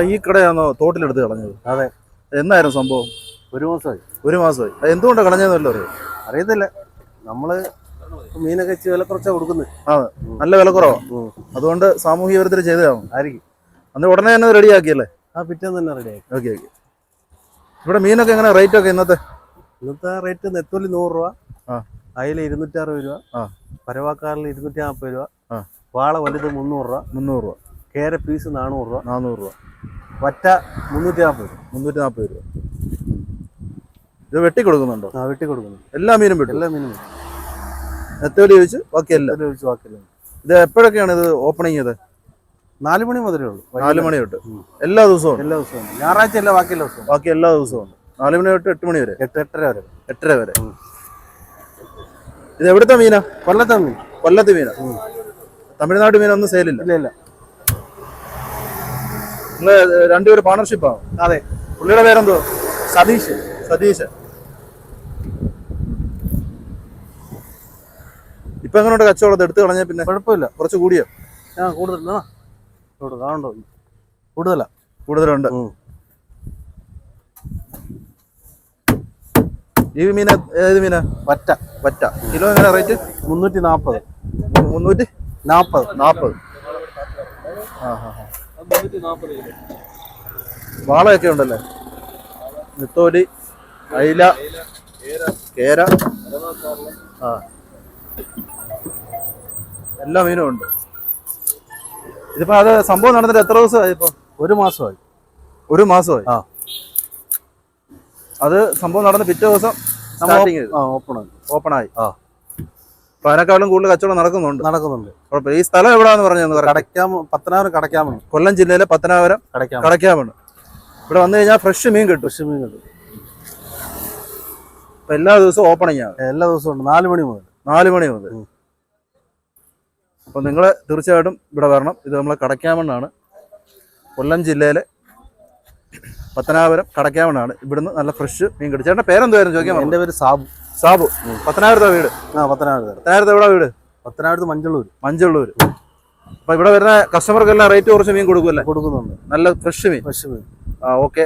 ഈ കടയാണോ തോട്ടിലെടുത്ത് കളഞ്ഞത്? അതെ. എന്നായിരുന്നു സംഭവം? ഒരു മാസമായി. ഒരു മാസമായി. അത് എന്തുകൊണ്ടാണ് കളഞ്ഞതെന്നല്ലോ അറിയോ? അറിയത്തില്ല. നമ്മൾ മീനൊക്കെ ഇച്ചിരി വില കുറച്ചാ കൊടുക്കുന്നത് ആ നല്ല വില കുറവാ അതുകൊണ്ട് സാമൂഹിക വിരുദ്ധർ ചെയ്തതാണ്. ആയിരിക്കും. അന്ന് ഉടനെ തന്നെ റെഡിയാക്കിയല്ലേ? ആ പിറ്റേന്ന് തന്നെ റെഡിയാക്കി. Okay okay. ഇവിടെ മീനൊക്കെ എങ്ങനെ റേറ്റ് ഒക്കെ ഇന്നത്തെ? ഇന്നത്തെ റേറ്റ് നെത്തോലി നൂറ് രൂപ ആ. അയില ഇരുന്നൂറ്റി അറുപത് രൂപ ആ. പരവാക്കാറിൽ ഇരുന്നൂറ്റി നാൽപ്പത് രൂപ ആ. വാള വലുത് മുന്നൂറ് രൂപ. മുന്നൂറ് രൂപ. കേര പീസ് നാനൂറ് രൂപ. നാനൂറ് രൂപ. വറ്റ മുന്നൂറ്റി നാൽപ്പത് രൂപ. മുന്നൂറ്റി നാൽപ്പത് രൂപ. ഇത് വെട്ടി കൊടുക്കുന്നുണ്ടോ? ആ വെട്ടി കൊടുക്കുന്നു എല്ലാ മീനും വെട്ടും എല്ലാ മീനും നെത്തോലി ചോദിച്ചു? ബാക്കിയല്ല. ചോദിച്ചു? ബാക്കിയല്ല. ഇത് എപ്പോഴൊക്കെയാണ് ഇത് ഓപ്പണിങ് ചെയ്തത്? നാല് മണി മുതലേ ഉള്ളൂ. നാല് മണി തൊട്ട്. എല്ലാ ദിവസവും? എല്ലാ ദിവസവും. ഞായറാഴ്ച അല്ല ബാക്കി എല്ലാ ദിവസവും. ബാക്കി എല്ലാ ദിവസവും ഉണ്ട്. നാല് മണി തൊട്ട് എട്ട് മണി വരെ? എട്ട് എട്ടര വരെ. എട്ടര വരെ. ഇത് എവിടുത്തെ മീനാ? കൊല്ലത്തെ മീൻ. കൊല്ലത്ത് മീനാ? തമിഴ്നാട് മീനൊന്നും സെയിലില്ല ഇല്ല ഇല്ല. നിങ്ങൾ രണ്ടുപേരും പാർട്ണർഷിപ്പാണ് അതെ. പുള്ളിയുടെ പേരെന്തോ? സതീഷ് സതീഷ് ഇപ്പൊ എങ്ങനെയുണ്ട് കച്ചവടം? എടുത്തു കളഞ്ഞ പിന്നെ കുഴപ്പമില്ല. കുറച്ച് കൂടിയോ. ആ കൂടുതലാണോ കൂടുതലാ? കൂടുതലുണ്ട്. ഈ മീന ഏത് മീന? വറ്റ. പറ്റ കിലോ എങ്ങനെ റേറ്റ്? മുന്നൂറ്റി നാൽപ്പത്. മുന്നൂറ്റി? നാൽപ്പത്. നാൽപ്പത്. ആ ഹാ ഹാ. വാളയൊക്കെ ഉണ്ടല്ലേ? നിത്തോലി അയില കേര. ആ. എല്ലാ മീനും ഉണ്ട്. ഇതിപ്പോ അത് സംഭവം നടന്നിട്ട് എത്ര ദിവസമായി ഇപ്പൊ? ഒരു മാസമായി. ഒരു മാസമായി? ആ. അത് സംഭവം നടന്ന് പിറ്റേ ദിവസം സ്റ്റാർട്ടിങ് ആ ഓപ്പൺ ആയി ഓപ്പൺ ആയി. ആ. അപ്പൊ അതിനേക്കാളും കൂടുതൽ കച്ചവടം നടക്കുന്നുണ്ട്. നടക്കുന്നുണ്ട്. കുഴപ്പമില്ല ഈ സ്ഥലം എവിടാന്ന് പറഞ്ഞു കടക്കാം പത്തനാപുരം കടയ്ക്കാമണി കൊല്ലം ജില്ലയിലെ പത്തനാപുരം കടയ്ക്കാമാണ് ഇവിടെ വന്നു കഴിഞ്ഞാൽ ഫ്രഷ് മീൻ കിട്ടും. ഫ്രഷ് മീൻ കിട്ടും. ഇപ്പൊ എല്ലാ ദിവസവും ഓപ്പണിംഗ് ആണ് എല്ലാ ദിവസവും ഉണ്ട്. നാല് മണി മുതൽ. നാല് മണി മുതൽ. അപ്പൊ നിങ്ങൾ തീർച്ചയായിട്ടും ഇവിടെ വരണം. ഇത് നമ്മളെ കടക്കാമെന്നാണ് കൊല്ലം ജില്ലയിലെ പത്തനാപുരം കടയ്ക്കാമണ്ണാണ് ഇവിടുന്ന് നല്ല ഫ്രഷ് മീൻ കിട്ടും. ചേട്ടന്റെ പേരെന്തുവായിരുന്നു? ചോദിക്കാൻ എന്റെ പേര് സാബു. സാബു. പത്തനാപുരത്തെ വീട്? ആ പത്തനാപുരത്ത്. പത്തനാപുരത്തെ എവിടെ വീട്? പത്തനാപുരത്ത് മഞ്ചള്ളൂർ മഞ്ചള്ളൂർ അപ്പൊ ഇവിടെ വരുന്ന കസ്റ്റമർക്കെല്ലാം റേറ്റ് കുറച്ച് മീൻ കൊടുക്കുമല്ലേ കൊടുക്കുന്നുണ്ട്. നല്ല ഫ്രഷ് മീൻ. ഫ്രഷ് മീൻ. ആ ഓക്കെ